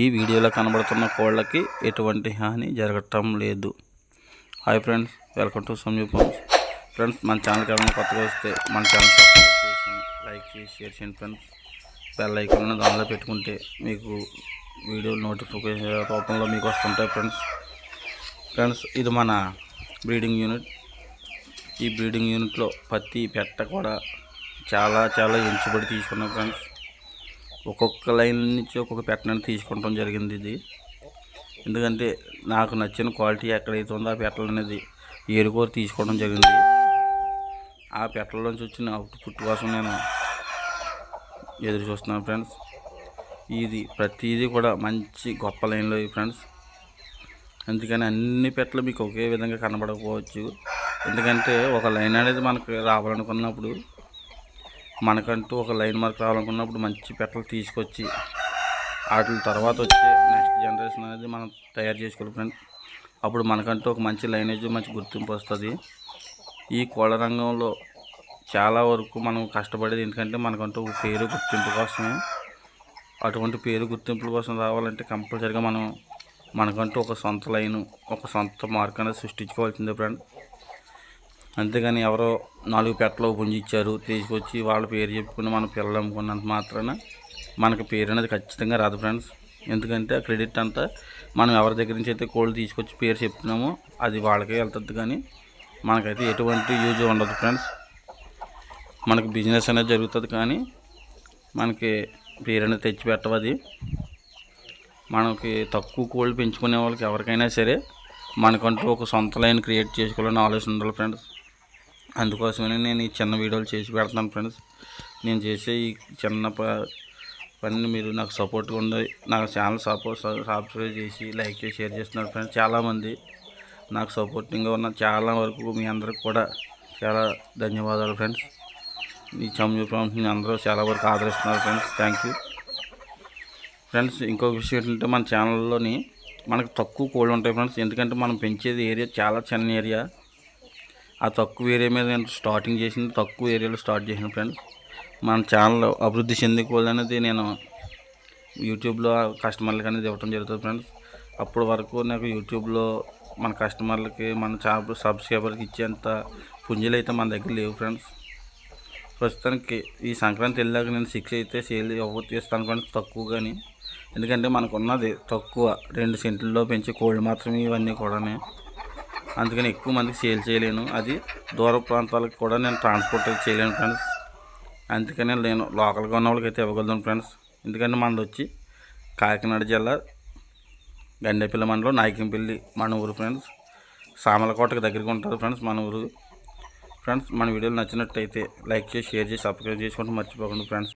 ఈ వీడియోలో కనబడుతున్న కోళ్ళకి ఎటువంటి హాని జరగటం లేదు. Hi friends welcome to సంయూ phones friends మన ఛానల్ ఏమైనా కొత్తగా వస్తే మన ఛానల్ సబ్స్క్రైబ్ చేసుకొని లైక్ చేసి షేర్ చేయండి ఫ్రెండ్స్. బెల్ ఐకాన్ దానిలో పెట్టుకుంటే మీకు వీడియో నోటిఫికేషన్ రూపంలో మీకు వస్తుంటాయి ఫ్రెండ్స్. ఫ్రెండ్స్ ఇది మన బ్రీడింగ్ యూనిట్. ఈ బ్రీడింగ్ యూనిట్లో పత్తి పెట్ట కూడా చాలా చాలా ఎంచుబడి తీసుకున్నాం ఫ్రెండ్స్. ఒక్కొక్క లైన్ నుంచి ఒక్కొక్క పెట్టనని తీసుకుంటాం జరిగింది ఇది. ఎందుకంటే నాకు నచ్చిన క్వాలిటీ ఎక్కడైతే ఉందో ఆ పెట్టలు అనేది ఏరుకోరు తీసుకోవడం జరిగింది. ఆ పెట్టలలోంచి వచ్చిన అవుట్పుట్ కోసం నేను ఎదురు చూస్తున్నాను ఫ్రెండ్స్. ఇది ప్రతిదీ కూడా మంచి గొప్ప లైన్లో ఫ్రెండ్స్. అందుకని అన్ని పెట్టలు మీకు ఒకే విధంగా కనబడకపోవచ్చు. ఎందుకంటే ఒక లైన్ అనేది మనకు రావాలనుకున్నప్పుడు మనకంటూ ఒక లైన్ మార్క్ రావాలనుకున్నప్పుడు మంచి పెట్టలు తీసుకొచ్చి వాటి తర్వాత వచ్చే నెక్స్ట్ జనరేషన్ అనేది మనం తయారు చేసుకోవాలి ఫ్రెండ్ అప్పుడు మనకంటూ ఒక మంచి లైనేజ్ మంచి గుర్తింపు వస్తుంది. ఈ కోళ్ళ రంగంలో చాలా వరకు మనం కష్టపడేది ఎందుకంటే మనకంటూ ఒక పేరు గుర్తింపు కోసమే. అటువంటి పేరు గుర్తింపుల కోసం రావాలంటే కంపల్సరిగా మనం మనకంటూ ఒక సొంత లైను ఒక సొంత మార్క్ అనేది సృష్టించుకోవాల్సిందే ఫ్రెండ్ అంతేగాని ఎవరో నాలుగు పెట్టలు పుంజిచ్చారు తీసుకొచ్చి వాళ్ళ పేరు చెప్పుకుని మనం పిల్లలు అమ్ముకున్నంత మాత్రాన మనకు పేరు అనేది ఖచ్చితంగా రాదు ఫ్రెండ్స్. ఎందుకంటే ఆ క్రెడిట్ అంతా మనం ఎవరి దగ్గర నుంచి అయితే కోళ్ళు తీసుకొచ్చి పేరు చెప్తున్నామో అది వాళ్ళకే వెళ్తుంది కానీ మనకైతే ఎటువంటి యూజ్ ఉండదు ఫ్రెండ్స్. మనకి బిజినెస్ అనేది జరుగుతుంది కానీ మనకి పేరు అనేది తెచ్చి పెట్టవది మనకి తక్కువ కోళ్ళు పెంచుకునే వాళ్ళకి ఎవరికైనా సరే మనకంటూ ఒక సొంత లైన్ క్రియేట్ చేసుకోవాలని ఆలోచన ఉండాలి ఫ్రెండ్స్. అందుకోసమనే నేను ఈ చిన్న వీడియోలు చేసి పెడతాను ఫ్రెండ్స్. నేను చేసే ఈ చిన్న ప పనిని మీరు నాకు సపోర్ట్గా ఉండి నాకు ఛానల్ సపోర్ట్ సబ్స్క్రైబ్ చేసి లైక్ చేసి షేర్ చేస్తున్నారు ఫ్రెండ్స్. చాలామంది నాకు సపోర్టింగ్గా ఉన్న చాలా వరకు మీ అందరికి కూడా చాలా ధన్యవాదాలు ఫ్రెండ్స్. ఈ చమ్యూ ఫ్రెండ్స్ని అందరూ చాలా వరకు ఆదరిస్తున్నారు ఫ్రెండ్స్. థ్యాంక్ యూ ఫ్రెండ్స్ ఇంకొక విషయం ఏంటంటే మన ఛానల్లోని మనకు తక్కువ కోళ్ళు ఉంటాయి ఫ్రెండ్స్. ఎందుకంటే మనం పెంచేది ఏరియా చాలా చిన్న ఏరియా ఆ తక్కువ ఏరియా మీద నేను స్టార్టింగ్ చేసింది తక్కువ ఏరియాలో స్టార్ట్ చేసిన ఫ్రెండ్స్ మన ఛానల్ అభివృద్ధి చెంది కోళ్ళు అనేది నేను యూట్యూబ్లో కస్టమర్లకి అనేది ఇవ్వడం జరుగుతుంది ఫ్రెండ్స్ అప్పటి వరకు నాకు యూట్యూబ్లో మన కస్టమర్లకి మన ఛానల్ సబ్స్క్రైబర్కి ఇచ్చేంత పుంజులు అయితే మన దగ్గర లేవు ఫ్రెండ్స్ ప్రస్తుతానికి ఈ సంక్రాంతి వెళ్ళాక నేను సిక్స్ అయితే సేల్ ఎవరు తీస్తాను ఫ్రెండ్స్ తక్కువ కానీ. ఎందుకంటే మనకున్నది తక్కువ రెండు సెంట్లలో పెంచే కోళ్ళు మాత్రమే ఇవన్నీ కూడానే. అందుకని ఎక్కువ మందికి సేల్ చేయలేను. అది దూర ప్రాంతాలకు కూడా నేను ట్రాన్స్పోర్ట్ అయితే చేయలేను ఫ్రెండ్స్. అందుకని నేను లోకల్గా ఉన్న వాళ్ళకి అయితే ఇవ్వగలను ఫ్రెండ్స్. ఎందుకంటే మనది వచ్చి కాకినాడ జిల్లా గండేపల్లి మండలం నాయకంపల్లి మన ఊరు ఫ్రెండ్స్. సామలకోటకు దగ్గరికి ఉంటారు ఫ్రెండ్స్ మన ఊరు. ఫ్రెండ్స్ మన వీడియోలు నచ్చినట్టయితే లైక్ చేసి షేర్ చేసి సబ్స్క్రైబ్ చేసుకుంటూ మర్చిపోకండి ఫ్రెండ్స్.